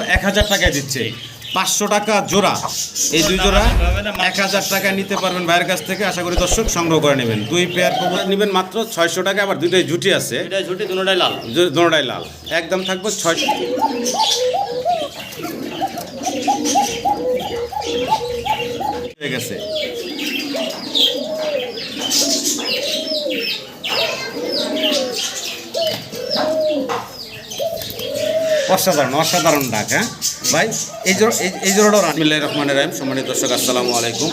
এক হাজার টাকায় দিচ্ছে। পাঁচশো টাকা জোড়া। এই দুই জোড়া এক হাজার টাকায় নিতে পারবেন ভাইয়ের কাছ থেকে। আশা করি দর্শক সংগ্রহ করে নেবেন। দুই পেয়ার কবুতর নেবেন মাত্র ছয়শো টাকা আবার দুইটাই জুটি আছে। ঝুটি দুটোটাই লাল। দু- দোনোটাই লাল। একদম থাকব ছয়শো হয়ে গেছে। অসাধারণ অসাধারণ ডাক হ্যাঁ? ভাই, এই এই- এই জোড়াটাও রামিল্লাহ রহমান রাহিম। সম্মানিত দর্শক, আসসালামু আলাইকুম।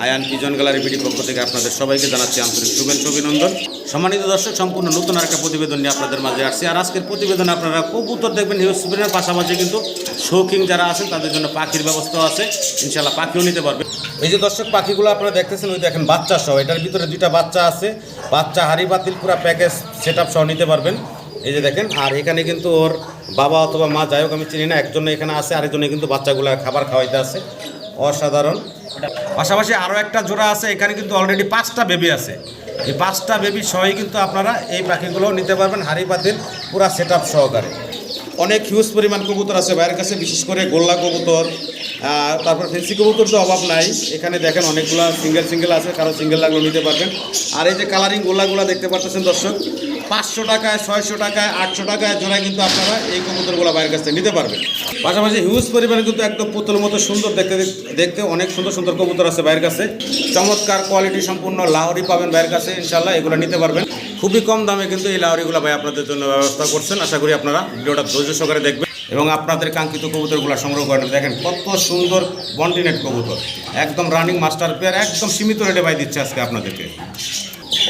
আয়ান পিজন গ্যালারি বিডি পক্ষ থেকে আপনাদের সবাইকে জানাচ্ছি আন্তরিক শুভেচ্ছা, অভিনন্দন। সম্মানিত দর্শক, সম্পূর্ণ নতুন আর একটা প্রতিবেদন নিয়ে আপনাদের মাঝে আসছি। আর আজকের প্রতিবেদনে আপনারা কবুতর দেখবেন হিউজ স্পিনের পাশাপাশি কিন্তু শৌখিন যারা আছেন, তাদের জন্য পাখির ব্যবস্থাও আছে। ইনশাল্লাহ পাখিও নিতে পারবেন এই যে দর্শক, পাখিগুলো আপনারা দেখতেছেন, ওই দেখেন বাচ্চা সহ। এটার ভিতরে দুইটা বাচ্চা আছে। বাচ্চা হাড়ি বাতিল পুরো প্যাকেজ সেট আপ সহ নিতে পারবেন। এই যে দেখেন, আর এখানে কিন্তু ওর বাবা অথবা মা, যাই হোক, আমি চিনি না একজনে এখানে আছে আরেকজনে কিন্তু বাচ্চাগুলো খাবার খাওয়াইতে আছে। অসাধারণ। পাশাপাশি আরও একটা জোড়া আছে, এখানে কিন্তু অলরেডি পাঁচটা বেবি আছে। এই পাঁচটা বেবি সহই কিন্তু আপনারা এই পাখিগুলো নিতে পারবেন, হাড়ি পাতিল পুরা সেট আপ সহকারে। অনেক হিউজ পরিমাণ কবুতর আছে বাইরের কাছে বিশেষ করে গোল্লা কবুতর তারপর ফেন্সি কবুতর তো অভাব নাই। এখানে দেখেন অনেকগুলো সিঙ্গেল সিঙ্গেল আছে, কারও সিঙ্গেল লাগলেও নিতে পারবেন। আর এই যে কালারিং গোল্লাগুলো দেখতে পাচ্ছেন দর্শক পাঁচশো টাকায়, ছয়শো টাকায়, আটশো টাকায় জোড়ায় কিন্তু আপনারা এই কবুতরগুলো বাইরের কাছ থেকে নিতে পারবেন। পাশাপাশি হিউজ পরিমাণে কিন্তু একদম পুতুল মতো সুন্দর দেখতে দেখতে অনেক সুন্দর সুন্দর কবুতর আছে বাইরের কাছে। চমৎকার কোয়ালিটি সম্পূর্ণ লাহরি পাবেন বাইরের কাছে ইনশাল্লাহ এগুলো নিতে পারবেন। খুবই কম দামে কিন্তু এই লাহরিগুলো ভাই আপনাদের জন্য ব্যবস্থা করছেন। আশা করি আপনারা ভিডিওটা ধৈর্য সহকারে দেখবেন এবং আপনাদের কাঙ্ক্ষিত কবুতরগুলো সংগ্রহ করেন দেখেন কত সুন্দর বন্টিনেট কবুতর। একদম রানিং মাস্টার পেয়ার একদম সীমিত রেটে ভাই দিচ্ছে আজকে আপনাদেরকে।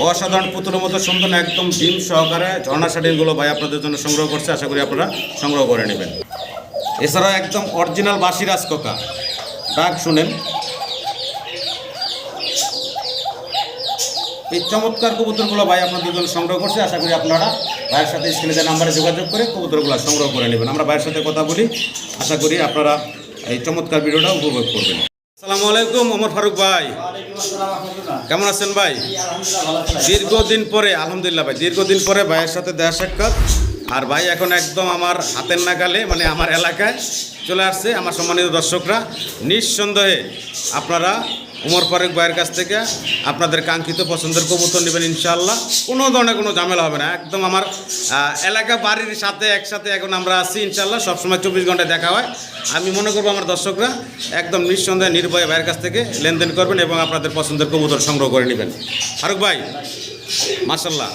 অসাধারণ পুতুলের মতো সুন্দর একদম ডিম সহকারে ঝর্ণা শাড়িগুলো ভাই আপনাদের জন্য সংগ্রহ করছে, আশা করি আপনারা সংগ্রহ করে নেবেন। এছাড়া একদম অরিজিনাল বাসিরাজ কোকা ডাক শুনেন। এই চমৎকার কবুতরগুলো ভাই আপনাদের জন্য সংগ্রহ করছে, আশা করি আপনারা ভাইয়ের সাথে স্ক্রিনে নাম্বারে যোগাযোগ করে কবুতরগুলো সংগ্রহ করে নেবেন। আমরা ভাইয়ের সাথে কথা বলি, আশা করি আপনারা এই চমৎকার ভিডিওটা উপভোগ করবেন। আসসালামু আলাইকুম, ওমর ফারুক ভাই। কেমন আছেন ভাই? দীর্ঘদিন পরে, আলহামদুলিল্লাহ ভাই, দীর্ঘদিন পরে ভাইয়ের সাথে দেখা সাক্ষাৎ। আর ভাই এখন একদম আমার হাতের নাগালে মানে আমার এলাকায় চলে আসছে, আমার সম্মানিত দর্শকরা। নিঃসন্দেহে আপনারা উমর ফারুক ভাইয়ের কাছ থেকে আপনাদের কাঙ্ক্ষিত পছন্দের কবুতর নেবেন ইনশাল্লাহ কোনো ধরনের কোনো ঝামেলা হবে না। একদম আমার এলাকা বাড়ির সাথে একসাথে এখন আমরা আছি ইনশাল্লাহ সবসময় চব্বিশ ঘন্টায় দেখা হয়। আমি মনে করব আমার দর্শকরা একদম নিঃসন্দেহে নির্ভয়ে ভাইয়ের কাছ থেকে লেনদেন করবেন এবং আপনাদের পছন্দের কবুতর সংগ্রহ করে নেবেন। ফারুক ভাই মার্শাল্লাহ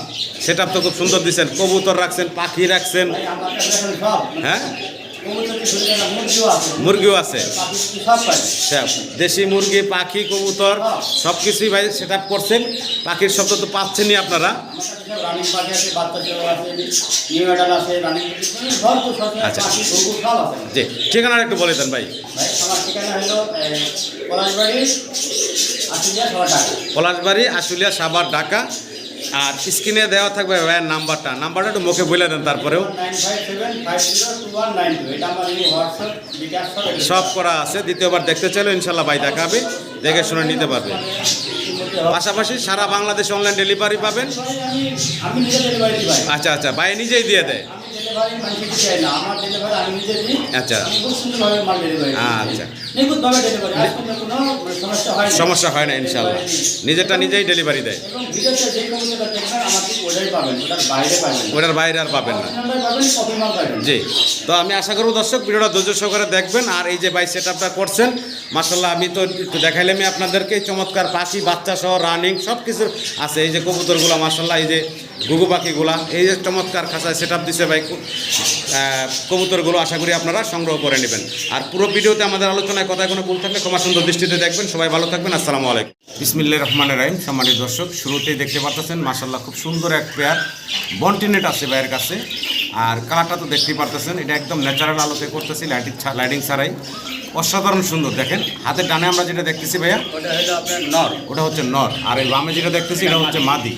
সেটা তো খুব সুন্দর দিচ্ছেন কবুতর রাখছেন, পাখি রাখছেন। হ্যাঁ? মুরগিও আছে। দেশি মুরগি, পাখি, কবুতর সব কিছুই ভাই সেট আপ করছেন। পাখির শব্দ তো পাচ্ছেনই আপনারা। আচ্ছা। জি, ঠিকানাটা একটু বলে দেন ভাই। পলাশবাড়ি, আশুলিয়া সাবার ঢাকা। আর স্ক্রিনে দেওয়া থাকবে ভাইয়ের নাম্বারটা। নাম্বারটা একটু মুখে বলে দেন তারপরেও। সব করা আছে। দ্বিতীয়বার দেখতে চাইলে ইনশাল্লাহ ভাই দেখাবে দেখে শুনে নিতে পারবে। পাশাপাশি সারা বাংলাদেশে অনলাইন ডেলিভারি পাবেন। আচ্ছা আচ্ছা ভাই নিজেই দিয়ে দেয়। আচ্ছা। আচ্ছা। নিখুঁতভাবে ডেলিভারি আজ পর্যন্ত কোনো সমস্যা হয় না সমস্যা হয় না ইনশাল্লাহ নিজেরটা নিজেই ডেলিভারি দেয়। এবং বিদেশে যে কমিউনিটা দেখবেন আমার ওটাই পাবেন ওটার বাইরে পাবেন। ওটার বাইরে আর পাবেন না। জি। তো আমি আশা করব দর্শক ভিডিওটা ধৈর্য সহকারে দেখবেন। আর এই যে বাই সেট আপটা করছেন মাসাল্লাহ আমি তো একটু দেখাইলামই আপনাদেরকে। চমৎকার পাখি বাচ্চা সহ রানিং সব কিছু আছে। এই যে কবুতরগুলো মাসাল্লাহ এই যে ঘুঘু পাখিগুলা এই যে চমৎকার খাঁচায় সেট আপ দিছে ভাই কবুতরগুলো আশা করি আপনারা সংগ্রহ করে নেবেন। আর পুরো ভিডিওতে আমাদের আলোচনায় কথায় কোনো ভুল থাকলে ক্ষমা সুন্দর দৃষ্টিতে দেখবেন। সবাই ভালো থাকবেন। আসসালামু আলাইকুম। ইসমিল্লা রহমান রাহিম। সম্মানিত দর্শক, শুরুতেই দেখতে পাচ্ছেন মাসাল্লাহ খুব সুন্দর এক পেয়ার। বন্টিনেট আছে ভাইয়ের কাছে। আর কালারটা তো দেখতেই পারতেছেন, এটা একদম ন্যাচারাল আলোতে করতেছি, লাইটিং লাইটিং ছাড়াই। অসাধারণ সুন্দর দেখেন হাতের ডানে আমরা যেটা দেখতেছি ভাইয়া নর ওটা হচ্ছে নর আর এই বামে যেটা দেখতেছি এটা হচ্ছে মাদি।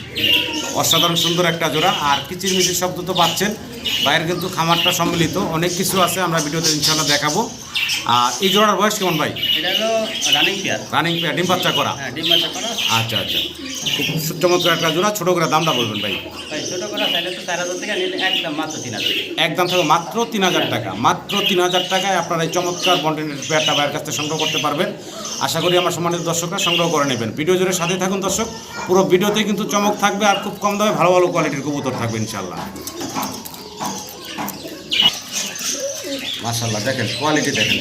অসাধারণ সুন্দর একটা জোড়া আর কিচির মিচির শব্দ তো পাচ্ছেন বাইরের কিন্তু খামারটা সম্মিলিত অনেক কিছু আছে আমরা ভিডিওতে ইনশাল্লাহ দেখাবো। আর এই জোড়ার বয়স কেমন ভাই? রানিং পেয়ার রানিং ডিম বাচ্চা করা? ডিম বাচ্চা করা। আচ্ছা আচ্ছা। খুব চমৎকার একটা জোড়া ছোটো করে দামটা বলবেন ভাই। একদম মাত্র তিন হাজার। একদম থাকবে মাত্র তিন হাজার টাকা মাত্র তিন হাজার টাকায় আপনারা এই চমৎকার কন্টেন্টের পেয়ারটা বাইরের কাছ থেকে সংগ্রহ করতে পারবেন। আশা করি আমার সম্মানিত দর্শকরা সংগ্রহ করে নেবেন। ভিডিও জুড়ে সাথে থাকুন দর্শক। পুরো ভিডিওতে কিন্তু চমক থাকবে আর খুব কম দামে ভালো ভালো কোয়ালিটির কবুতর থাকবে ইনশাল্লাহ মাশাল্লাহ দেখেন কোয়ালিটি দেখেন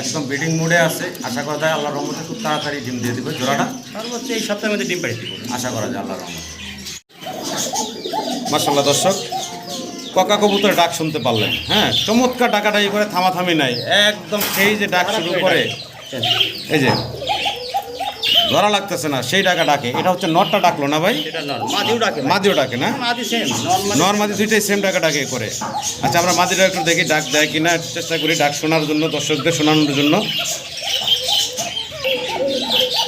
একদম বিডিং মুডে আছে। আশা করা যায় আল্লাহর রহমতে খুব তাড়াতাড়ি ডিম দিয়ে দেবে। জোড়াটা? সর্বোচ্চ এই সপ্তাহের মধ্যে ডিম পাড়ি দিব। আশা করা যায় আল্লাহর রহমতে। মার্শাল্লাহ দর্শক ককা কবুতরের ডাক শুনতে পারলেন। হ্যাঁ চমৎকার ডাকাডাকি করে থামাথামি নাই। একদম সেই যে ডাক শুরু করে এই যে ধরা লাগতেছে না সেই ডাকা ডাকে। এটা হচ্ছে নটটা ডাকলো না ভাই? মাদিও ডাকে মাদিও ডাকে না? নর মাদি দুইটাই সেম ডাকা ডাকে করে। আচ্ছা আমরা মাদিটা একটু দেখি ডাক দেয় কিনা। চেষ্টা করি ডাক শোনার জন্য দর্শকদের শোনানোর জন্য।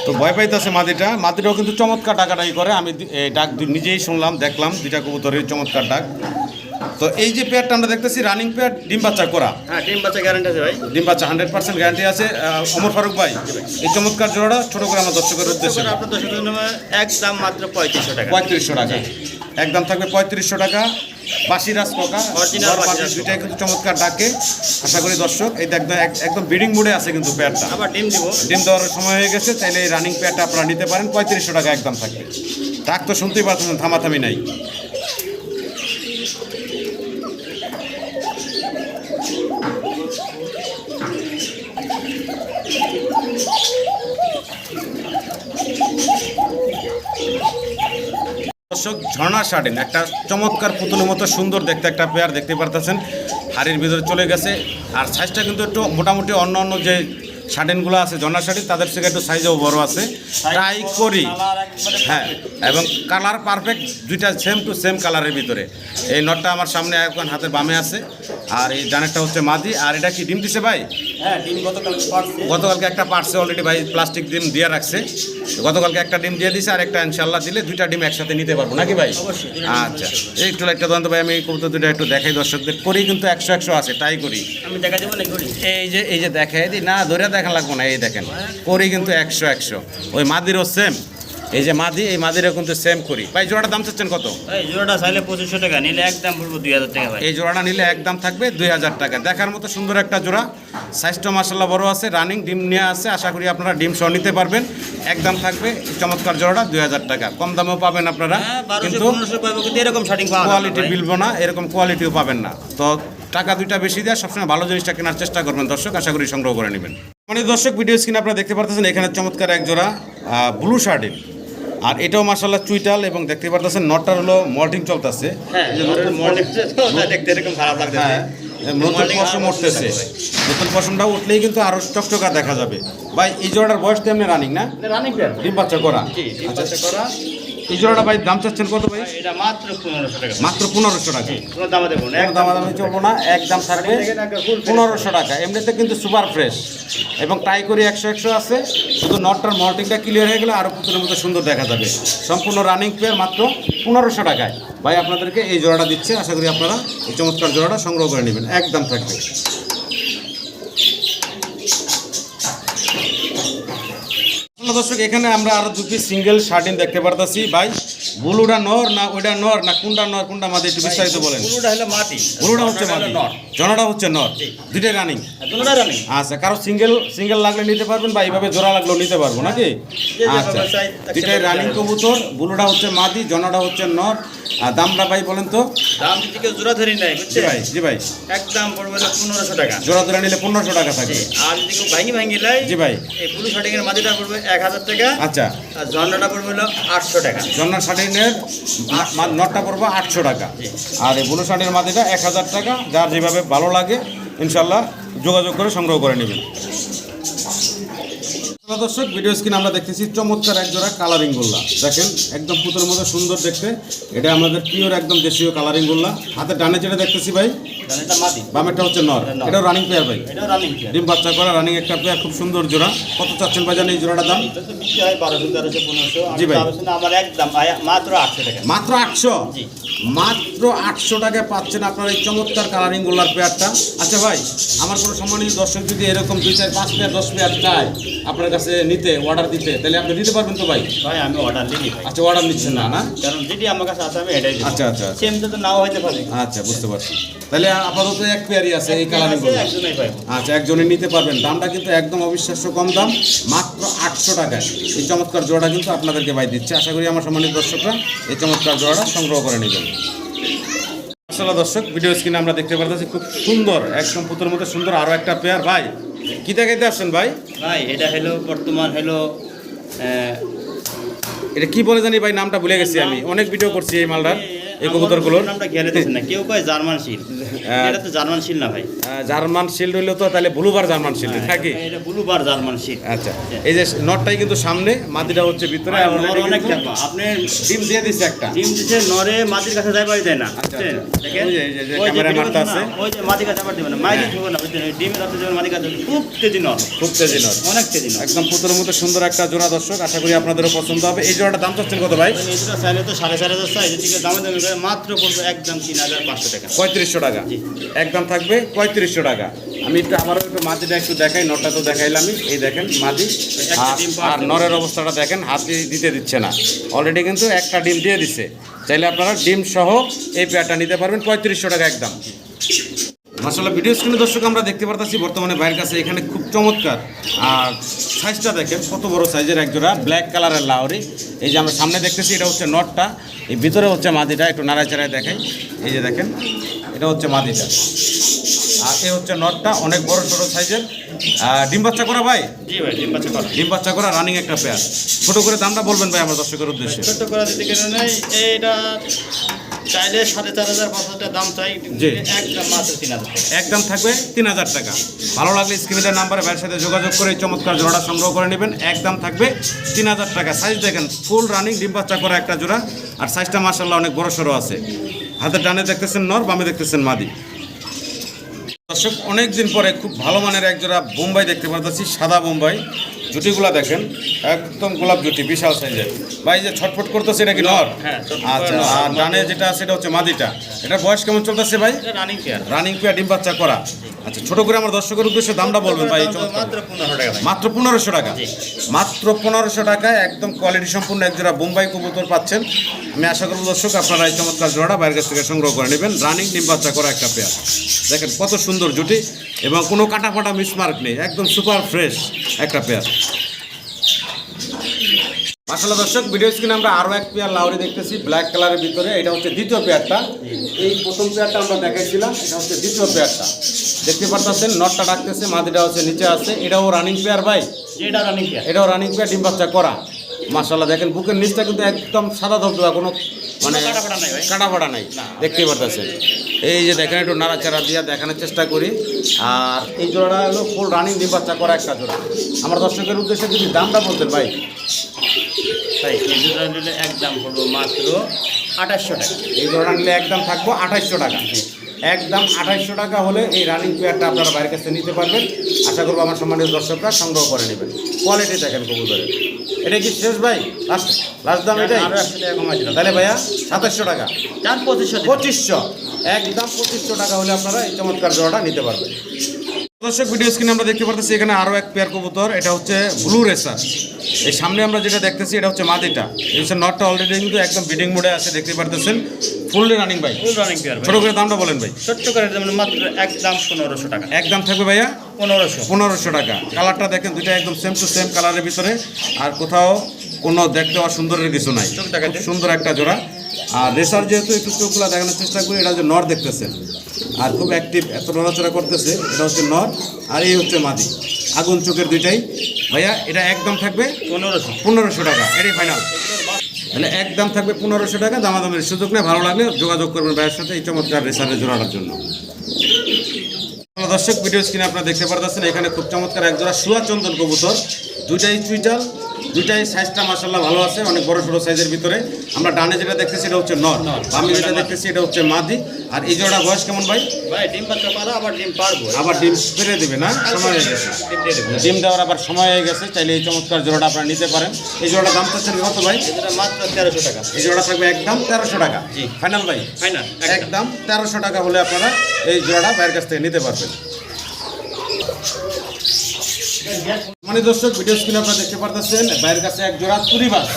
তো ভয় পাইতেছে মাদিটা। মাদিটাও কিন্তু চমৎকার ডাকাডাকি করে। আমি এই ডাক নিজেই শুনলাম দেখলাম দুইটা কবুতরের চমৎকার ডাক। তো এই যে পেয়ারটা আমরা দেখতেছি রানিং পেয়ার ডিম বাচ্চা করা। হ্যাঁ ডিম বাচ্চা গ্যারান্টি আছে ভাই। ডিম বাচ্চা হান্ড্রেড পার্সেন্ট গ্যারান্টি আছে। ওমর ফারুক ভাই এই চমৎকার জোড়াটা ছোট করে আমার দর্শকের উদ্দেশ্যে আপনার জন্য একদম মাত্র পঁয়ত্রিশশো টাকা। পঁয়ত্রিশশো টাকা। একদম থাকবে পঁয়ত্রিশশো টাকা। বাসিরাজ বাসিরাজ পোকা। দুইটাই কিন্তু চমৎকার ডাকে। আশা করি দর্শক এই একদম এক- একদম বিডিং মুডে আছে কিন্তু পেয়ারটা। আবার ডিম দিব। ডিম দেওয়ার সময় হয়ে গেছে তাইলে এই রানিং পেয়ারটা আপনারা নিতে পারেন। পঁয়ত্রিশশো টাকা একদম থাকবে। ডাক তো শুনতেই পারতেছেন থামাথামি নাই। দর্শক, ঝর্ণা শার্টিন একটা চমৎকার পুতুলের মতো সুন্দর দেখতে একটা পেয়ার দেখতে পারতেছেন। হাড়ির ভিতরে চলে গেছে। আর সাইজটা কিন্তু একটু মোটামুটি অন্য অন্য যে শার্টিনগুলো আছে, ঝর্ণা শার্টিন তাদের থেকে একটু সাইজও বড় আছে। ট্রাই করি। হ্যাঁ এবং কালার পারফেক্ট দুইটা সেম টু সেম কালারের ভিতরে। এই নটটা আমার সামনে এখন হাতের বামে আছে। আর এই জানেরটা হচ্ছে মাদি। আর এটা কি ডিম দিছে ভাই? হ্যাঁ ডিম গতকাল গতকালকে একটা পার্সে অলরেডি ভাই প্লাস্টিক ডিম দিয়ে রাখছে। গতকালকে একটা ডিম দিয়ে দিছে আর একটা ইনশাল্লাহ দিলে দুইটা ডিম একসাথে নিতে পারব নাকি ভাই? আচ্ছা এই একটু একটা দন্ত ভাই আমি কবুতর দুটো একটু দেখাই দর্শকদের। করি কিন্তু একশো একশো আছে তাই করি। আমি দেখা দেবো না ঘুরি এই যে এই যে দেখাই দিই না ধরে দেখা লাগবো না এই দেখেন। করি কিন্তু একশো একশো। ওই মাদিরও সেম এই যে মাদি এই মাদিরও কিন্তু সেম করি। ভাই জোড়াটা দাম চাচ্ছেন কত? এই জোড়াটা চাইলে পঁচিশশো টাকা নিলে একদম বলব দুই হাজার টাকা এই জোড়াটা নিলে একদম থাকবে দুই হাজার টাকা। দেখার মতো সুন্দর একটা জোড়া। সাইজটা মাসাল্লাহ বড় আছে রানিং ডিম নিয়ে আছে। আশা করি আপনারা ডিম সহ নিতে পারবেন। একদম থাকবে এই চমৎকার জোড়াটা দুই হাজার টাকা। কম দামেও পাবেন আপনারা হ্যাঁ কিন্তু এরকম কোয়ালিটি মিলবো না এরকম কোয়ালিটিও পাবেন না। তো টাকা দুইটা বেশি দেওয়া সবসময় ভালো জিনিসটা কেনার চেষ্টা করবেন দর্শক। আশা করি সংগ্রহ করে নেবেন। মানে দর্শক ভিডিও স্ক্রিনে আপনারা দেখতে পারতেছেন এখানে চমৎকার এক জোড়া ব্লু শার্টিন আর এটাও মাসাল্লাহ চুইটাল এবং দেখতে পারতেছেন নটটার হলো মল্টিং চলতেছে। নতুন Morning পশম উঠতেছে। নতুন পশমটা উঠলেই কিন্তু আরও চকচকা দেখা যাবে। ভাই এই জোড়াটার বয়স তো এমনি রানিং না? রানিং ডিম বাচ্চা করা। আচ্ছা বাচ্চা করা। এই জোড়াটা ভাই দাম চাচ্ছেন কত ভাই? এটা মাত্র পনেরোশো টাকা। মাত্র পনেরোশো টাকা। কোনো দামে দেবো না কোনো দামাদামি চলবো না একদম থাকবে পনেরোশো টাকা এমনিতে কিন্তু সুপার ফ্রেশ। এবং টাই করি একশো একশো আছে। শুধু নটটার মল্টিংটা ক্লিয়ার হয়ে গেলে আরও পুতুলের মতো সুন্দর দেখা যাবে। সম্পূর্ণ রানিং পেয়ার মাত্র পনেরোশো টাকায়। ভাই আপনাদেরকে এই জোড়াটা দিচ্ছে। আশা করি আপনারা এই চমৎকার জোড়াটা সংগ্রহ করে নেবেন। একদম থাকবে দর্শক এখানে আমরা আরও দুটি সিঙ্গেল শার্টিন দেখতে পারতেছি। ভাই ব্লুটা নর না ওইটা নর না কোনটা নর কোনটা মাদি একটু বিস্তারিত বলেন। পুরোটা হলো মাটি। ব্লুটা হচ্ছে নর। জনাটা হচ্ছে নর। দুইটাই রানিং দুটোটা রানিং আচ্ছা কারও সিঙ্গেল সিঙ্গেল লাগলে নিতে পারবেন বা এইভাবে জোড়া লাগলেও নিতে পারব নাকি? আচ্ছা দুইটাই রানিং কবুতর ব্লুটা হচ্ছে মাদি জনাটা হচ্ছে নর। আর দামটা ভাই বলেন তো? দাম যদি কেউ জোড়া ধরি নাই জি বুঝছে ভাই জি ভাই। একদম পড়বে হলো পনেরোশো টাকা। জোড়া ধরে নিলে পনেরোশো টাকা থাকবে। আর যদি ভাঙি ভাঙি লাই জি ভাই। এই পুরো শার্টিং এর মাটিটা পড়বে এক হাজার টাকা। আচ্ছা। আর ঝর্ণাটা পড়বে হলো আটশো টাকা। জন্নার শার্টিনের নটটা পড়ব আটশো টাকা। আর এই ব্লু শাড়ির মাদিটা এক হাজার টাকা, যার যেভাবে ভালো লাগে, ইনশাল্লাহ যোগাযোগ করে সংগ্রহ করে নেবেন। দর্শক, ভিডিও স্ক্রিন আমরা দেখতেছি চমৎকার এক জোড়া কালারিং গোল্লা দেখেন, একদম পুতুলের মতো সুন্দর দেখতে। এটা আমাদের পিওর একদম দেশীয় কালারিং গোল্লা হাতে ডানে যেটা দেখতেছি ভাই। বামেরটা হচ্ছে নর। এটা রানিং পেয়ার ভাই। এটা রানিং পেয়ার ডিম বাচ্চা করা রানিং একটা পেয়ার খুব সুন্দর জোড়া। কত চাচ্ছেন বাজান এই জোড়াটার দাম? জি ভাই। মাত্র আটশো টাকা। মাত্র আটশো? মাত্র আটশো টাকায় পাচ্ছেন আপনার এই চমৎকার কালারিং গোলার পেয়ারটা আচ্ছা ভাই আমার কোনো সম্মানিত দর্শক যদি এরকম দুই চার পাঁচ পেয়ার দশ পেয়ার চায় আপনার কাছে নিতে অর্ডার দিতে তাহলে আপনি দিতে পারবেন তো ভাই? ভাই আমি অর্ডার দিই আচ্ছা অর্ডার নিচ্ছেন না না? কারণ যেটি আমার কাছে আছে আমি এটাই আচ্ছা, আচ্ছা, আচ্ছা। সেম তো নাও হইতে পারে। আচ্ছা বুঝতে পারছি। তাহলে আপাতত এক পেয়ারই আছে এই কালারিং আছে, গোলা একজনই পাইবো। আচ্ছা একজনে নিতে পারবেন। দামটা কিন্তু একদম অবিশ্বাস্য কম দাম মাত্র আটশো টাকায়। এই চমৎকার জোড়াটা কিন্তু আপনাদেরকে ভাই দিচ্ছে। আশা করি আমার সম্মানিত দর্শকরা এই চমৎকার জোড়াটা সংগ্রহ করে নেবেন। আসলে দর্শক ভিডিও স্ক্রিনে আমরা দেখতে পারতেছি খুব সুন্দর একদম পুতুর মতো সুন্দর আরও একটা পেয়ার। ভাই কি দেখাইতে আসছেন ভাই? ভাই এটা হলো বর্তমান হলো এটা কি বলে জানি ভাই নামটা ভুলে গেছি আমি। অনেক ভিডিও করছি এই মালটার। এই কবুতরগুলোর? নামটা খেয়ালে দিচ্ছেন না। কেউ কয় জার্মান শিল। হ্যাঁ। এটা তো জার্মান শিল না ভাই। জার্মান শিল্ড হইল তো তাহলে ব্লুবার জার্মান নাকি? এটা ব্লুবার জার্মান শিল। আচ্ছা এই যে নটটাই কিন্তু সামনে মাদিটা হচ্ছে ভিতরে আর নর already অনেক আপনি ডিম দিয়ে দিচ্ছে একটা। ডিম দিছে নরে মাটির কাছে যাই পারি দেয় না। আচ্ছা? আচ্ছা। দেখেন? ওই যে- মারতে আছে। ওই যে কাছে না। ঢুকবে না বুঝছেন? কাছে খুব তেজি নর। খুব তেজি অনেক তেজি নর। একদম পুতুর মতো সুন্দর একটা জোড়া দর্শক আশা করি আপনাদেরও পছন্দ হবে। এই জোড়াটা দাম চাচ্ছেন কত ভাই? চাইলে তো সাড়ে চার হাজার চাই যেদিকে দামে দামে মাত্র পড়বে একদম তিন হাজার পাঁচশো টাকা। পঁয়ত্রিশশো টাকা। একদম থাকবে পঁয়ত্রিশশো টাকা। আমি একটু আমারও একটু মাটিটা একটু দেখাই নটা তো দেখাইলামই। এই দেখেন মাটি আর নরের অবস্থাটা দেখেন হাতে দিতে দিচ্ছে না। অলরেডি কিন্তু একটা ডিম দিয়ে দিচ্ছে চাইলে আপনারা ডিম সহ এই পেয়ারটা নিতে পারবেন পঁয়ত্রিশশো টাকা একদম। মাসাল্লাহ ভিডিও স্ক্রিনে দর্শক আমরা দেখতে পারতাছি বর্তমানে বাইরের কাছে এখানে খুব চমৎকার আর সাইজটা দেখেন কত বড় সাইজের একজোড়া ব্ল্যাক কালারের লাউরি। এই যে আমরা সামনে দেখতেছি এটা হচ্ছে নটটা এই ভিতরে হচ্ছে মাদিটা একটু নাড়াচাড়ায় দেখাই। এই যে দেখেন এটা হচ্ছে মাদিটা। আর এ হচ্ছে নটটা অনেক বড় ছোট সাইজের ডিম বাচ্চা করা ভাই? জি ভাই ডিম পাচ্ছে করা। ডিম বাচ্চা করা রানিং একটা পেয়ার ছোট করে দামটা বলবেন ভাই আমার দর্শকের উদ্দেশ্যে। করা দিতে কেন নেই এইটা চাইলে সাড়ে চার হাজার পাঁচ হাজার দাম চাই। জি। একদম মাত্র তিন হাজার একদম থাকবে তিন হাজার টাকা। ভালো লাগলে স্ক্রিনের নাম্বারে ভাইয়ের সাথে যোগাযোগ করে চমৎকার জোড়াটা সংগ্রহ করে নেবেন। একদম থাকবে তিন হাজার টাকা। সাইজ দেখেন ফুল রানিং ডিম বাচ্চা করা একটা জোড়া। আর সাইজটা মার্শাল্লাহ অনেক বড় সড়ো আছে। হাতের ডানে দেখতেছেন নর বামে দেখতেছেন মাদি। দর্শক অনেক দিন পরে খুব ভালো মানের এক জোড়া বোম্বাই দেখতে পাচ্ছি সাদা বোম্বাই। জুটিগুলা দেখেন একদম গোলাপ জুটি বিশাল সাইজের ভাই যে ছটফট করতেছে এটা কি নর? হ্যাঁ, আচ্ছা আর ডানে যেটা আছে এটা হচ্ছে মাদিটা। এটা বয়স কেমন চলতেছে ভাই? রানিং পেয়ার রানিং পেয়ার ডিম বাচ্চা করা। আচ্ছা ছোট করে আমার দর্শকের উদ্দেশ্যে দামটা বলবেন ভাই মাত্র পনেরো টাকা মাত্র পনেরোশো টাকা। মাত্র পনেরোশো টাকায় একদম কোয়ালিটি সম্পূর্ণ একজোড়া বোম্বাই কবুতর পাচ্ছেন। আমি আশা করব দর্শক আপনারা এই চমৎকার জোড়াটা বাইরের কাছ থেকে সংগ্রহ করে নেবেন। রানিং ডিম বাচ্চা করা একটা পেয়ার দেখেন কত সুন্দর জুটি এবং কোনো কাটা ফাটা মিসমার্ক নেই। একদম সুপার ফ্রেশ একটা পেয়ার মাসাল্লাহ দর্শক ভিডিও স্ক্রিনে আমরা আরও এক পেয়ার লাউরি দেখতেছি ব্ল্যাক কালারের ভিতরে এটা হচ্ছে দ্বিতীয় পেয়ারটা। এই প্রথম পেয়ারটা আমরা দেখাইছিলাম এটা হচ্ছে দ্বিতীয় পেয়ারটা। দেখতে পারতেছেন নটটা ডাকতেছে মাদিটা হচ্ছে নিচে আছে। এটাও রানিং পেয়ার ভাই? এটাও রানিং পেয়ার এটাও রানিং পেয়ার ডিম বাচ্চা করা। মাসাল্লাহ দেখেন বুকের নিচটা কিন্তু একদম সাদা ধবধবা কোনো মানে কাটা ফাটা নাই দেখতেই পারতেছেন। এই যে দেখেন একটু নাড়াচাড়া দিয়ে দেখানোর চেষ্টা করি। আর এই জোড়াটা হলো ফুল রানিং ডিম বাচ্চা করা একটা জোড়া। আমার দর্শকের উদ্দেশ্যে যদি দামটা বলতেন ভাই। ভাই এই দুটো নিলে একদম পড়ব মাত্র আঠাশশো টাকা। এই জোড়াটা নিলে একদম থাকব আঠাশশো টাকা। একদম আঠাইশশো টাকা হলে এই রানিং পেয়ারটা আপনারা বাইরের কাছে নিতে পারবেন। আশা করব আমার সম্মানিত দর্শকরা সংগ্রহ করে নেবেন। কোয়ালিটি দেখেন কবুতরের। এটা কি শেষ ভাই? লাস্ট লাস্ট দাম এটাই? আরও একশো টাকা তাহলে ভাইয়া সাতাশশো টাকা। চার পঁচিশশো পঁচিশশো। একদম পঁচিশশো টাকা হলে আপনারা এই চমৎকার জোড়াটা নিতে পারবেন। দর্শক ভিডিও স্ক্রিনে আমরা দেখতে পারতেছি এখানে আরও এক পেয়ার কবুতর। এটা হচ্ছে ব্লু রেসার এই সামনে আমরা যেটা দেখতেছি এটা হচ্ছে মাদিটা এই হচ্ছে নটটা অলরেডি কিন্তু একদম বিডিং মোডে আছে দেখতে পারতেছেন। ফুল রানিং ভাই ফুল রানিং পেয়ার ভাই। ছোট করে দামটা বলেন ভাই। ছোট্ট করে মাত্র একদম পনেরোশো টাকা। একদম থাকবে ভাইয়া? পনেরোশো। পনেরোশো টাকা। কালারটা দেখেন দুইটা একদম সেম টু সেম কালারের ভিতরে। আর কোথাও কোনো দেখতে আর সুন্দরের কিছু নাই। সুন্দর একটা জোড়া। আর রেসার যেহেতু একটু চোখগুলো দেখানোর চেষ্টা করি এটা হচ্ছে নর দেখতেছেন। আর খুব অ্যাক্টিভ এত নড়াচড়া করতেছে এটা হচ্ছে নর আর এই হচ্ছে মাদি। আগুন চোখের দুইটাই। ভাইয়া এটা একদম থাকবে? পনেরোশো। পনেরোশো টাকা এটাই ফাইনাল তাহলে একদম থাকবে পনেরোশো টাকা দামাদামের সুযোগ নেই ভালো লাগলে যোগাযোগ করবেন ভাইয়ের সাথে এই চমৎকার রেসারের জোড়াটার জন্য। দর্শক ভিডিও স্ক্রিনে আপনারা দেখতে পারতেছেন এখানে খুব চমৎকার একজোড়া সুয়া চন্দন কবুতর দুইটাই চুইটাল দুইটাই সাইজটা মাসাল্লাহ ভালো আছে অনেক বড় সড়ো সাইজের ভিতরে। আমরা ডানে যেটা দেখতেছি এটা হচ্ছে নর আমি যেটা দেখতেছি এটা হচ্ছে মাদি। আর এই জোড়া বয়স কেমন ভাই? ভাই ডিম বাচ্চা পারা আবার ডিম পারব আবার ডিম ফেলে দেবে না? সময় হয়ে গেছে। ডিম দেওয়ার আবার সময় হয়ে গেছে চাইলে এই চমৎকার জোড়াটা আপনারা নিতে পারেন। এই জোড়াটা দাম চাচ্ছেন কত ভাই? মাত্র তেরোশো টাকা। এই জোড়া থাকবে একদম তেরোশো টাকা। জি। ফাইনাল ভাই? ফাইনাল একদম তেরোশো টাকা হলে আপনারা এই জোড়াটা বাইরের কাছ থেকে নিতে পারবেন। মানে দর্শক ভিডিও স্ক্রিনে আপনারা দেখতে পারতেছেন ভাইয়ের কাছে এক জোড়া তুরি বাস।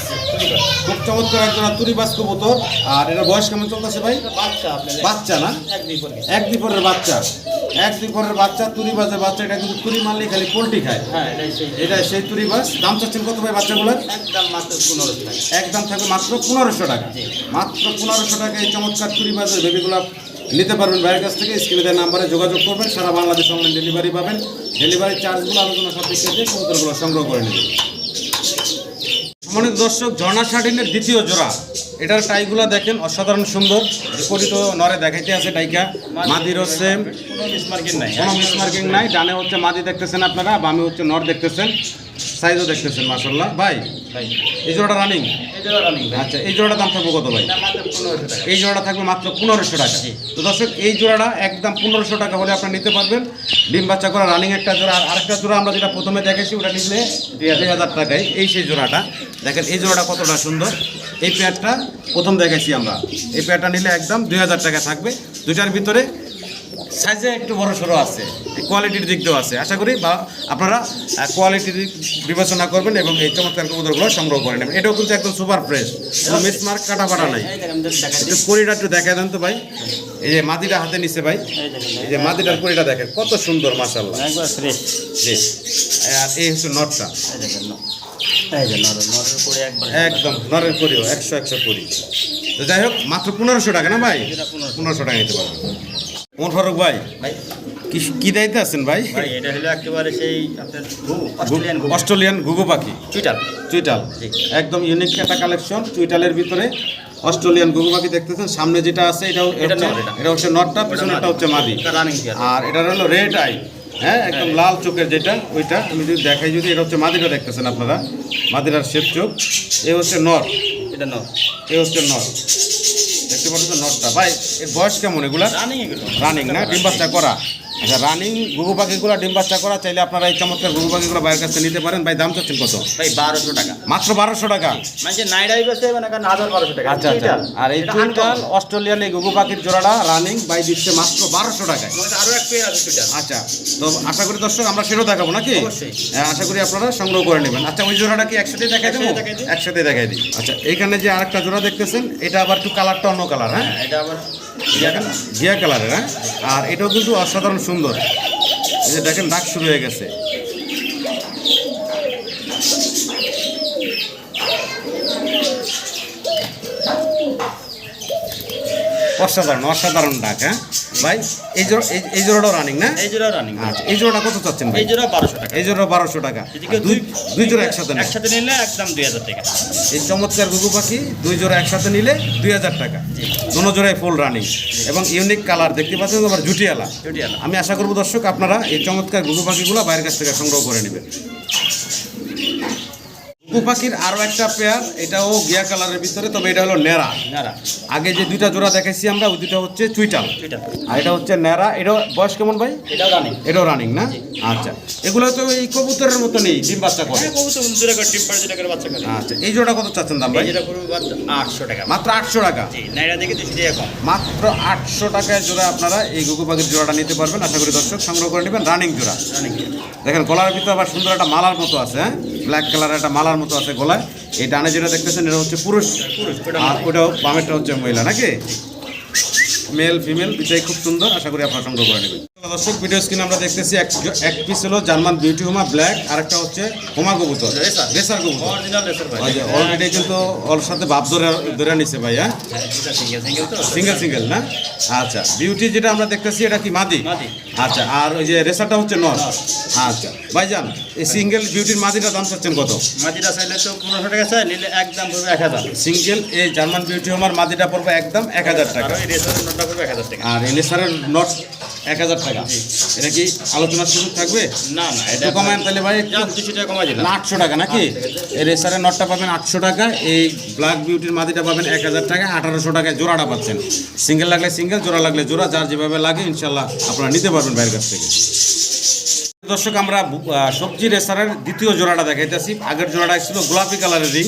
খুব চমৎকার এক জোড়া তুরি বাস কবুতর। আর এটা বয়স কেমন চলতেছে ভাই? বাচ্চা না? এক দুপুরের বাচ্চা। এক দুপুরের বাচ্চা তুরি বাসের বাচ্চা এটা কিন্তু তুরি মারলে খালি পোলট্রি খায়। হ্যাঁ এটা সেই। তুরি বাস। দাম চাচ্ছেন কত ভাই বাচ্চাগুলোর? একদম মাত্র পনেরোশো টাকা। একদম থাকবে মাত্র পনেরোশো টাকা। মাত্র পনেরোশো টাকা এই চমৎকার চুরি বাজার বেবিগুলো নিতে পারবেন বাইরের কাছ থেকে, স্ক্রিনে নাম্বারে যোগাযোগ করবেন, সারা বাংলাদেশ অনলাইন ডেলিভারি পাবেন। ডেলিভারি চার্জগুলো আলোচনা সাপেক্ষে দিয়ে কবুতরগুলো সংগ্রহ করে নেবেন। সম্মানিত দর্শক, ঝর্ণা শার্টিনের দ্বিতীয় জোড়া। এটার টাইগুলো দেখেন, অসাধারণ সুন্দর। বিপরীত নরে দেখাইতে আছে টাইকা। মাদিরও সেম কোনো মিসমার্কিং নাই, ডানে হচ্ছে মাদি দেখতেছেন আপনারা, বামে হচ্ছে নর দেখতেছেন। সাইজও দেখতেছেন মাসাল্লাহ ভাই ভাই। এই জোড়াটা রানিং রানিং আচ্ছা এই জোড়াটা দাম থাকবে কত ভাই? এই জোড়াটা থাকবে মাত্র পনেরোশো টাকা। তো দর্শক এই জোড়াটা একদম পনেরোশো টাকা হলে আপনারা নিতে পারবেন। ডিম বাচ্চা করা রানিং একটা জোড়া। আর আরেকটা জোড়া আমরা যেটা প্রথমে দেখেছি ওটা নিলে দুই হাজার টাকায়। এই সেই জোড়াটা। দেখেন এই জোড়াটা কতটা সুন্দর। এই পেয়ারটা প্রথম দেখেছি আমরা। এই পেয়ারটা নিলে একদম দুই হাজার টাকা থাকবে। দুইটার ভিতরে সাইজে একটু বড় সড়ো আছে কোয়ালিটির দিক দিয়েও আছে। আশা করি বা আপনারা কোয়ালিটির বিবেচনা করবেন এবং এই চমৎকার কবুতরগুলো সংগ্রহ করে নেবেন। এটাও কিন্তু একদম সুপার ফ্রেশ মিসমার্ক কাটা ফাটা নাই। একটু কড়িটা একটু দেখা দেন তো ভাই। এই যে মাদিটা হাতে নিছে ভাই। এই যে মাদিটার কড়িটা দেখেন কত সুন্দর মাশাল্লাহ জি। আর এই হচ্ছে নটটা। একদম নরের করিও একশো একশো করি তো যাই হোক মাত্র পনেরোশো টাকা না ভাই? পনেরোশো। পনেরোশো টাকা নিতে পারবেন। কোন ফারুক ভাই? ভাই। কি কি দায়িত্বে আছেন ভাই? ভাই এটা হলো একেবারে সেই আপনার অস্ট্রেলিয়ান অস্ট্রেলিয়ান ঘুঘু পাখি। চুইটাল। চুইটাল। একদম ইউনিক একটা কালেকশন চুইটালের ভিতরে অস্ট্রেলিয়ান ঘুঘু পাখি দেখতেছেন। সামনে যেটা আছে এটা এটা। হচ্ছে নটটা পিছনেরটা হচ্ছে মাদি। আর এটা হলো রেড আই হ্যাঁ একদম লাল চোখের যেটা ওইটা। আমি যদি দেখাই যদি এটা হচ্ছে মাদিটা দেখতেছেন আপনারা। মাদিরার শেপ চোখ। এ হচ্ছে নর। এটা নর। এ হচ্ছে নর। দেখতে পাচ্ছ নটটা ভাই এর বয়স কেমন এগুলা। রানিং রানিং না? ডিম বাচ্চা করা? আচ্ছা রানিং ঘুঘু পাখিগুলো ডিম বাচ্চা করা চাইলে আপনারা এই চমৎকার ঘুঘু পাখিগুলো বাইরের কাছে নিতে পারেন। ভাই দাম চাচ্ছেন কত? ভাই বারোশো টাকা। মাত্র বারোশো টাকা? মানে নাইডাই বেসে মানে হাজার বারোশো টাকা। আচ্ছা আচ্ছা। আর এই এটা অস্ট্রেলিয়ান এই ঘুঘু পাখির জোড়াটা রানিং বাই দিচ্ছে মাত্র বারোশো টাকায়। আরও আরও এক পেয়ার আছে চুইটাল আচ্ছা তো আশা করি দর্শক আমরা সেটাও দেখাবো নাকি? হ্যাঁ, আশা করি আপনারা সংগ্রহ করে নেবেন। আচ্ছা ওই জোড়াটা কি একসাথে দেখাই দেবো? একসাথে দেখাই দিই। আচ্ছা এইখানে যে আরেকটা জোড়া দেখতেছেন এটা আবার একটু কালারটা অন্য কালার হ্যাঁ? হ্যাঁ, এটা আবার ঘিয়া কালারের হ্যাঁ? আর এটাও কিন্তু অসাধারণ সুন্দর। এই যে দেখেন ডাক শুরু হয়ে গেছে। অসাধারণ অসাধারণ ডাক হ্যাঁ? ভাই এই জোড়া এই- রানিং না? এই জোড়া রানিং আচ্ছা এই জোড়াটা কত চাচ্ছেন ভাই? এই জোড়া টাকা। এই জোড়া বারোশো টাকা। দুই দুই জোড়া একসাথে একসাথে নিলে একদম দুই হাজার টাকা। এই চমৎকার গুগু পাখি দুই জোড়া একসাথে নিলে দুই হাজার টাকা। জি। দোনো জোড়ায় ফুল রানিং এবং ইউনিক কালার দেখতে পাচ্ছেন আবার জুটিয়ালা। আমি আশা করব দর্শক আপনারা এই চমৎকার গুগু পাখিগুলো বাইরের কাছ থেকে সংগ্রহ করে নেবেন। গুগু পাখির আরও একটা পেয়ার এটাও গিয়া কালারের ভিতরে তবে এটা হলো নেরা নারা আগে যে দুইটা জোড়া দেখাইছি আমরা ওই দুইটা হচ্ছে চুইটাল। আর এটা হচ্ছে নেরা এটা বয়স কেমন ভাই? এটাও রানিং এটাও রানিং না? আচ্ছা। এগুলো তো এই কবুতরের মতো নেই ডিম বাচ্চা করে। হ্যাঁ দুটা দুটা আচ্ছা এই জোড়া কত চাচ্ছেন দাম ভাই? আটশো টাকা। মাত্র আটশো টাকা? মাত্র আটশো টাকায় জোড়া আপনারা এই গুগু পাখির জোড়াটা নিতে পারবেন। আশা করি দর্শক সংগ্রহ করে নেবেন রানিং জোড়া। রানিং দেখেন গলার ভিতরে আবার সুন্দর একটা মালার মতো আছে হ্যাঁ? ব্ল্যাক কালার একটা মালার মতো আছে গলায়। এই ডানে যেটা দেখতেছেন, এটা হচ্ছে পুরুষ। আর ওটাও বামেরটা হচ্ছে মহিলা, নাকি? মেল ফিমেল দুটাই খুব সুন্দর। আশা করি আপনারা সংগ্রহ করে নেবেন। দর্শক ভিডিও স্ক্রিনে আমরা দেখতেছি এক এক পিস হলো জার্মান বিউটি হোমা ব্ল্যাক আর একটা হচ্ছে হোমা কবুতর। রেসার। কবুতর। অলরেডি কিন্তু ওর সাথে ভাব ধরে ধরে নিছে ভাই হ্যাঁ? হ্যাঁ সিঙ্গেল সিঙ্গেল তো। সিঙ্গেল না? আচ্ছা বিউটি যেটা আমরা দেখতেছি এটা কি মাদি। আচ্ছা আর ওই যে রেসারটা হচ্ছে নর। আচ্ছা ভাই ভাইজান এই সিঙ্গেল বিউটির মাদিটা দাম চাচ্ছেন কত? মাদিটা চাইলে তো পনেরোশো টাকা চাই নিলে একদম পড়বে এক হাজার। সিঙ্গেল এই জার্মান বিউটি হোমার মাদিটা পড়বে একদম এক হাজার টাকা। আর রেসারের নোটটা পড়বে এক হাজার টাকা। আর এই রেসারের নট এক হাজার টাকা। টাকা। এটা কি আলোচনার সুযোগ থাকবে? না না এটা কমায় তাহলে ভাই দুশো টাকা কমাই দিলাম। আটশো টাকা নাকি? এই রেসারের নটটা পাবেন আটশো টাকা এই ব্ল্যাক বিউটির মাদিটা পাবেন এক হাজার টাকা আঠারোশো টাকায় জোড়াটা পাচ্ছেন। সিঙ্গেল লাগলে সিঙ্গেল জোড়া লাগলে জোড়া যার যেভাবে লাগে ইনশাল্লাহ আপনারা নিতে পারবেন বাইরের কাছ থেকে। দর্শক আমরা সবজি রেস্তোরাঁর দ্বিতীয় জোড়াটা দেখাইতেছি। আগের জোড়াটা ছিল গোলাপি কালারের রিং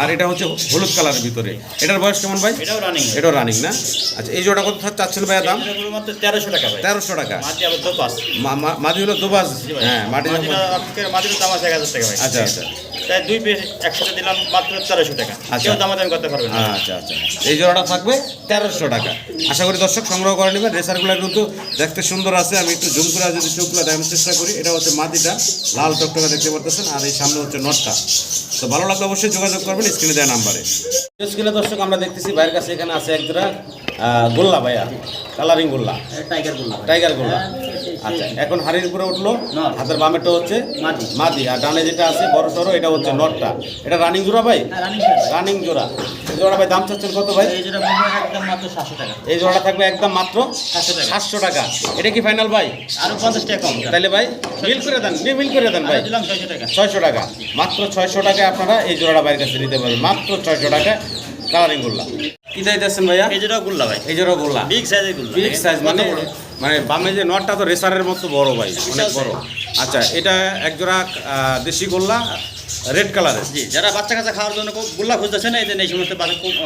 আর এটা হচ্ছে হলুদ কালারের ভিতরে। এটার বয়স কেমন ভাই? এটাও রানিং এটাও রানিং না? আচ্ছা এই জোড়া কত চাচ্ছিল ভাইয়া দাম? তেরোশো টাকা তেরোশো টাকা। মাটি হলো দোবাস হ্যাঁ মাটি আচ্ছা আচ্ছা। তাই দুই পিস একসাথে দিলাম মাত্র তেরোশো টাকা। আচ্ছা। কেউ দামাদামি করতে পারবে না। আচ্ছা আচ্ছা এই জোড়াটা থাকবে তেরোশো টাকা। আশা করি দর্শক সংগ্রহ করে নেবেন। রেসারগুলো কিন্তু দেখতে সুন্দর আছে। আমি একটু জুম করে যদি চোখগুলো দেখানোর চেষ্টা করি এটা হচ্ছে মাটিটা লাল টকটকা দেখতে পারতেছেন। আর এই সামনে হচ্ছে নটটা। তো ভালো লাগলে অবশ্যই যোগাযোগ করবেন স্ক্রিনে দেওয়া নাম্বারে। স্ক্রিনে দর্শক আমরা দেখতেছি ভাইয়ের কাছে এখানে আছে এক জোড়া গোল্লা ভাইয়া। কালারিং গোল্লা। টাইগার বললাম টাইগার গোল্লা। আচ্ছা এখন হাড়ির উপরে উঠল হাতের বামেরটা হচ্ছে মাদি। আর ডানে যেটা আছে বড় সড়ো এটা হচ্ছে নটটা। এটা রানিং জোড়া ভাই? রানিং রানিং জোড়া। এই জোড়া ভাই দাম চাচ্ছেন কত ভাই? এই টাকা। জোড়াটা থাকবে একদম মাত্র সাতশো টাকা। এটা কি ফাইনাল ভাই? আরও পঞ্চাশ টাকা কম। তাহলে ভাই মিল করে দেন মিল করে দেন ভাই। ছয়শো টাকা। মাত্র ছয়শো টাকায় আপনারা এই জোড়াটা বাইরের কাছে নিতে পারবেন। মাত্র ছয়শো টাকা কালারিং গোল্লা। কি চাইতেছেন ভাইয়া? এই যেটা গুল্লা ভাই। এই জোড়া গোল্লা। বিগ সাইজের গুল্লা। বিগ সাইজ মানে মানে বামে যে নটটা তো রেসারের মতো বড় ভাই অনেক বড়। আচ্ছা এটা এক জোড়া দেশি গোল্লা রেড কালারের। জি যারা বাচ্চা কাচ্চা খাওয়ার জন্য গুল্লা খুঁজতেছে না এই যে এই সমস্ত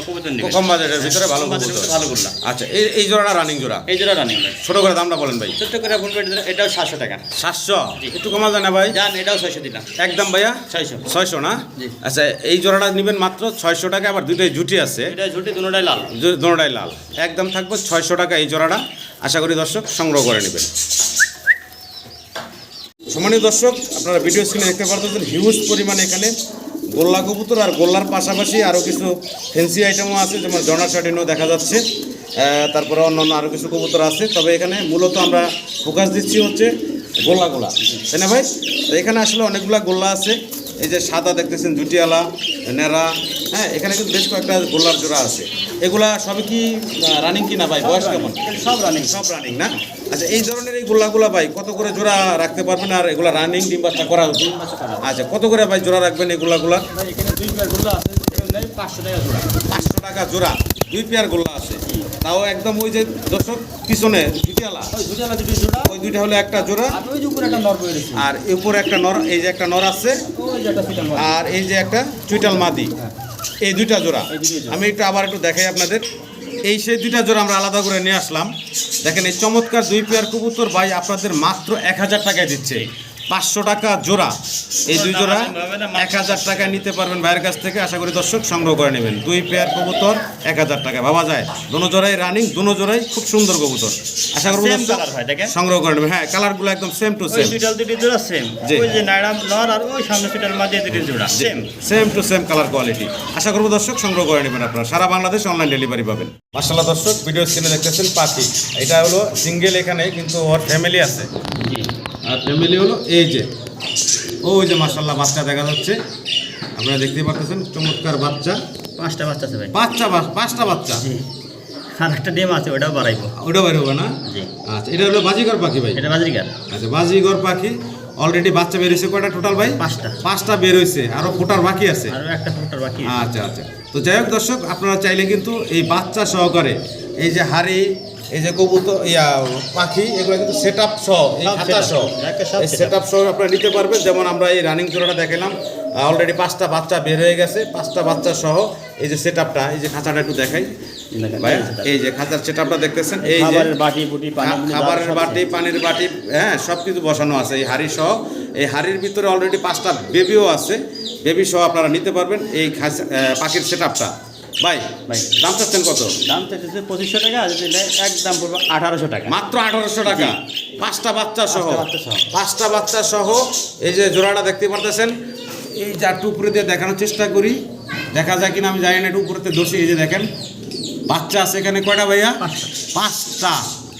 কবুতর নেবে কম বাজেটের ভিতরে ভালো ভালো গুল্লা। আচ্ছা এই এই জোড়াটা রানিং জোড়া? এই জোড়া রানিং ছোট করে দামটা বলেন ভাই। ছোট্ট করে ফোন করে দিলে এটাও সাতশো টাকা। সাতশো? একটু কমা যায় না ভাই। জান এটাও ছয়শো দিলাম। একদম ভাইয়া? ছয়শো। ছয়শো না? আচ্ছা এই জোড়াটা নেবেন মাত্র ছয়শো টাকা আবার দুইটাই জুটি আছে। এটা ঝুটি দুটাই লাল। দু- দোনোটাই লাল। একদম থাকবে ছয়শো টাকা এই জোড়াটা। আশা করি দর্শক সংগ্রহ করে নেবেন। সম্মানীয় দর্শক, আপনারা ভিডিও স্ক্রিনে দেখতে পারতেছেন হিউজ পরিমাণে এখানে গোল্লা কবুতর আর গোল্লার পাশাপাশি আরও কিছু ফেন্সি আইটেমও আছে, যেমন জনা শার্টিনও দেখা যাচ্ছে। তারপরে অন্য অন্য আরও কিছু কবুতর আছে। তবে এখানে মূলত আমরা ফোকাস দিচ্ছি হচ্ছে গোল্লাগুলা। তাই না ভাই? এখানে আসলে অনেকগুলা গোল্লা আছে। এই যে সাদা দেখতেছেন জুটিয়ালা নেরা হ্যাঁ এখানে কিন্তু বেশ কয়েকটা গোল্লার জোড়া আছে। এগুলা সবই কি রানিং কি না ভাই? বয়স কেমন? সব রানিং সব রানিং না? আচ্ছা এই ধরনের এই গোল্লাগুলা ভাই কত করে জোড়া রাখতে পারবেন আর এগুলা রানিং ডিম বাচ্চা করা উচিত? আচ্ছা কত করে ভাই জোড়া রাখবেন এই গোল্লাগুলা এখানে দুই পেয়ার গুল্লা আছে এখানে নেই পাঁচশো টাকা জোড়া। পাঁচশো টাকা জোড়া। দুই পেয়ার গোল্লা আছে। তাও একদম ওই যে দর্শক পিছনে জুটিয়ালা ওই দুইটা হলো একটা জোড়া। আর উপরে একটা নর এই যে একটা নর আছে। আর এই যে একটা চুইটাল মাদি। এই দুইটা জোড়া। জোড়া। আমি একটু আবার একটু দেখাই আপনাদের। এই সেই দুইটা জোড়া আমরা আলাদা করে নিয়ে আসলাম। দেখেন এই চমৎকার দুই পেয়ার কবুতর ভাই আপনাদের মাত্র এক হাজার টাকায় দিচ্ছে। পাঁচশো টাকা জোড়া। এই দুই জোড়া এক হাজার টাকায় নিতে পারবেন ভাইয়ের কাছ থেকে। আশা করি দর্শক সংগ্রহ করে নেবেন। দুই পেয়ার কবুতর এক হাজার টাকা। ভাবা যায় দুনো জোড়াই রানিং দুনো জোড়াই খুব সুন্দর কবুতর। আশা করব। সংগ্রহ করে নেবেন। হ্যাঁ কালারগুলো একদম সেম টু সেম দুটি জোড়া same two same colour quality আশা করব দর্শক সংগ্রহ করে নেবেন আপনারা। সারা বাংলাদেশ অনলাইন ডেলিভারি পাবেন। মাসাল্লাহ দর্শক ভিডিও স্ক্রিনে দেখতেছেন পাখি। এটা হলো সিঙ্গেল এখানে কিন্তু ওর ফ্যামিলি আছে। আর ফ্যামিলি হলো এই যে। ওই যে মাসাল্লাহ বাচ্চা দেখা যাচ্ছে। আপনারা দেখতেই পাচ্ছেন চমৎকার বাচ্চা। পাঁচটা বাচ্চা আছে ভাই। বাচ্চা বা- পাঁচটা বাচ্চা? আর একটা ডিম আছে ওটাও বাড়াইবো। ওটা বের না? জি। আচ্ছা এটা হলো বাজিগর পাখি ভাই। এটা বাজরিকার আচ্ছা বাজিগর পাখি। অলরেডি বাচ্চা বের হয়েছে কয়টা টোটাল ভাই? পাঁচটা। পাঁচটা বের হয়েছে আরও ফোটার বাকি আছে। আরও একটা ফুটার বাকি আচ্ছা আচ্ছা। তো যাই হোক দর্শক আপনারা চাইলে কিন্তু এই বাচ্চা সহকারে এই যে হাড়ি এই যে কবুতর ইয়া পাখি এগুলো কিন্তু সেট আপ সহ এই খাতা সহ। এই সেট আপ সহ আপনারা নিতে পারবেন। যেমন আমরা এই রানিং জোড়াটা দেখালাম অলরেডি পাঁচটা বাচ্চা বের হয়ে গেছে পাঁচটা বাচ্চা সহ এই যে সেট আপটা এই যে খাঁচাটা একটু দেখাই। এই যে খাঁচার সেট আপটা দেখতেছেন এই যে খাবারের বাটি পানির বাটি হ্যাঁ সব কিছু বসানো আছে এই হাড়ি সহ। এই হাড়ির ভিতরে অলরেডি পাঁচটা বেবিও আছে। বেবি সহ আপনারা নিতে পারবেন এই খাঁচা- পাখির সেট আপটা ভাই ভাই। দাম চাচ্ছেন কত? দাম চাইতেছে পঁচিশশো টাকা আর যদি নেয় একদম পড়বে আঠারোশো টাকা। মাত্র আঠারোশো টাকা। পাঁচটা বাচ্চা সহ। পাঁচটা বাচ্চা সহ। এই যে জোড়াটা দেখতে পারতেছেন এই চারটু উপরে দিয়ে দেখানোর চেষ্টা করি। দেখা যায় কিনা আমি জানি না একটু উপরে দোষী এই যে দেখেন। বাচ্চা আছে এখানে কয়টা ভাইয়া? পাঁচটা।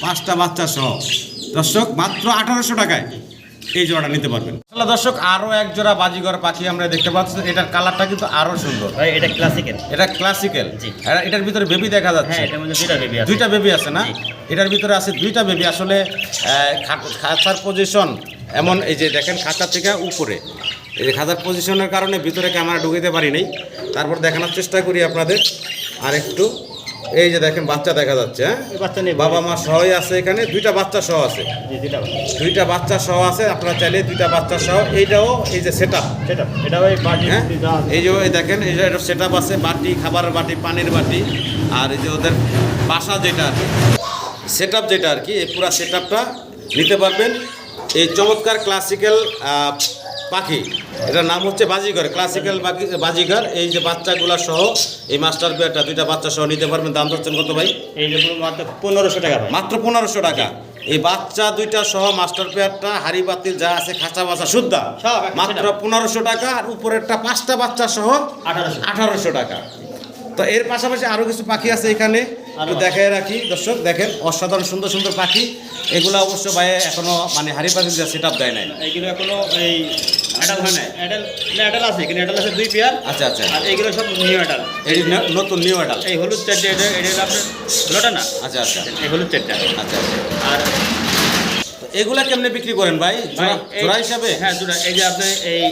পাঁচটা বাচ্চা সহ। দর্শক মাত্র আঠারোশো টাকায়। এই জোড়াটা নিতে পারবেন। দর্শক আরও এক জোড়া বাজিগর পাখি আমরা দেখতে পাচ্ছি। এটার কালারটা কিন্তু আরও সুন্দর। ভাই এটা ক্লাসিক্যাল এটা ক্লাসিক্যাল জি। এটার ভিতরে বেবি দেখা যাচ্ছে। হ্যাঁ এটার মধ্যে দুইটা বেবি আছে। দুইটা বেবি আছে না? এটার ভিতরে আছে দুইটা বেবি আসলে খাঁচার পজিশন এমন এই যে দেখেন খাঁচা থেকে উপরে। এই যে খাঁচার পজিশনের কারণে ভিতরে ক্যামেরা ঢুকাতে পারি নাই। তারপর দেখানোর চেষ্টা করি আপনাদের। আর একটু এই যে দেখেন বাচ্চা দেখা যাচ্ছে হ্যাঁ? বাচ্চা নেই বাবা মা সহই আছে এখানে দুইটা বাচ্চা সহ আছে। দুইটা বাচ্চা। সহ আছে আপনারা চাইলে দুইটা বাচ্চা সহ এইটাও এই যে সেট হ্যাঁ? এই যে এই দেখেন এই যে এটা সেট আছে বাটি খাবারের বাটি পানির বাটি আর এই যে ওদের বাসা যেটা সেট যেটা আর কি এই পুরো সেট নিতে পারবেন। এই চমৎকার ক্লাসিক্যাল পাখি। এটার নাম হচ্ছে বাজিঘর ক্লাসিক্যাল বাজিঘর। এই যে বাচ্চাগুলা সহ এই মাস্টার পেয়ারটা দুইটা বাচ্চা সহ নিতে পারবেন। দাম চাচ্ছেন কত ভাই? এই যে মাত্র পনেরোশো টাকা মাত্র পনেরোশো টাকা। এই বাচ্চা দুইটা সহ মাস্টার পেয়ারটা হাড়ি বাতিল যা আছে খাঁচা বাচ্চা শুদ্ধা। মাত্র পনেরোশো টাকা আর উপরেরটা পাঁচটা বাচ্চা সহ আঠারোশো। আঠারোশো টাকা। তো এর পাশাপাশি আরও কিছু পাখি আছে এখানে। একটু দেখায় রাখি দর্শক দেখেন অসাধারণ সুন্দর সুন্দর পাখি। এগুলো অবশ্য ভাই এখনও মানে হারি পাখি সেট আপ দেয় নাই। এইগুলো এখনও এই অ্যাডাল হয় না অ্যাডাল অ্যাডাল আছে কিন্তু অ্যাডাল আছে দুই পেয়ার। আচ্ছা আচ্ছা। আর এইগুলো সব নিউ অ্যাডাল এই নতুন নিউ অ্যাডাল এই হলুদ চারটে এটা এটা আপনার না? আচ্ছা আচ্ছা। এই হলুদ চারটা। আচ্ছা আচ্ছা। আর এগুলা কেমনে বিক্রি করেন ভাই? জোড়া- হিসাবে? হ্যাঁ জোড়া। এই যে আপনি এই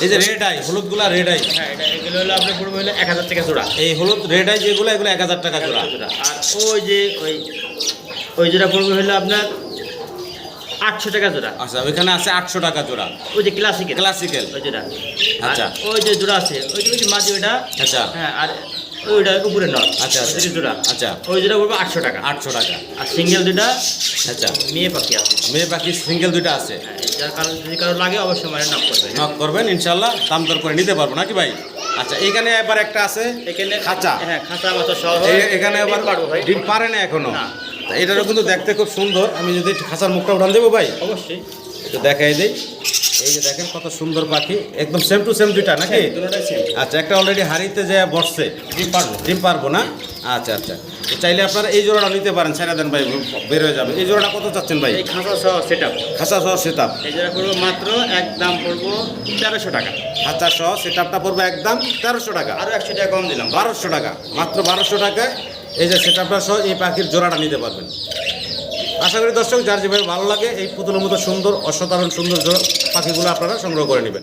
এই যে রেড আই হলুদগুলা রেড আই হ্যাঁ এটা এগুলো হলো আপনার পড়বে হলো এক হাজার টাকা জোড়া। এই হলুদ রেড আই যেগুলো এগুলো এক হাজার টাকা জোড়া। আর ওই যে ওই ওই জোড়া পড়বে হলো আপনার আটশো টাকা জোড়া। আচ্ছা ওইখানে আছে আটশো টাকা জোড়া। ওই যে ক্লাসিকের ক্লাসিক্যাল ওই জোড়া। আচ্ছা। ওই যে জোড়া আছে ওই যে ওই যে মাঝে ওইটা। আচ্ছা। হ্যাঁ আর ওইটা উপরে নয়। আচ্ছা, আচ্ছা। জোড়া আচ্ছা। ওই জোড়া পড়বে আটশো টাকা। আটশো টাকা। আর সিঙ্গেল দুটা আচ্ছা। মেয়ে পাখি আছে। মেয়ে পাখি সিঙ্গেল দুইটা আছে? হ্যাঁ, যার কারণ যদি কারও লাগে অবশ্যই মানে নক করবে নক করবেন ইনশাল্লাহ দাম দর করে নিতে পারব নাকি ভাই? আচ্ছা এখানে এবার একটা আছে। এখানে খাঁচা। হ্যাঁ খাঁচা সহ। এখানে আবার ডিম পারে না এখনও? এটারও কিন্তু দেখতে খুব সুন্দর। আমি যদি খাঁচার মুখটা উঠান দেবো ভাই? অবশ্যই। একটু দেখাই দিই। এই যে দেখেন কত সুন্দর পাখি। একদম সেম টু সেম দুইটা নাকি? আচ্ছা একটা অলরেডি হাড়িতে যে বসছে ডিম পারব ডিম পারব না? আচ্ছা আচ্ছা। চাইলে আপনারা এই জোড়াটা নিতে পারেন ছেড়ে দেন ভাই বের হয়ে যাবে। এই জোড়াটা কত চাচ্ছেন ভাই? এই খাঁচা সহ সেট আপ খাঁচা সহ সেটাপ এই জোড়া পড়ব মাত্র এক দাম পড়ব তেরোশো টাকা। খাঁচা সহ সেটাপটা পড়বে একদম তেরোশো টাকা। আরও একশো টাকা কম দিলাম। বারোশো টাকা মাত্র বারোশো টাকায় এই যে সেটাপটা সহ এই পাখির জোড়াটা নিতে পারবেন। আশা করি দর্শক যার যেভাবে ভালো লাগে এই পুতুলের মতো সুন্দর অসাধারণ সুন্দর জোড়া পাখিগুলো আপনারা সংগ্রহ করে নেবেন।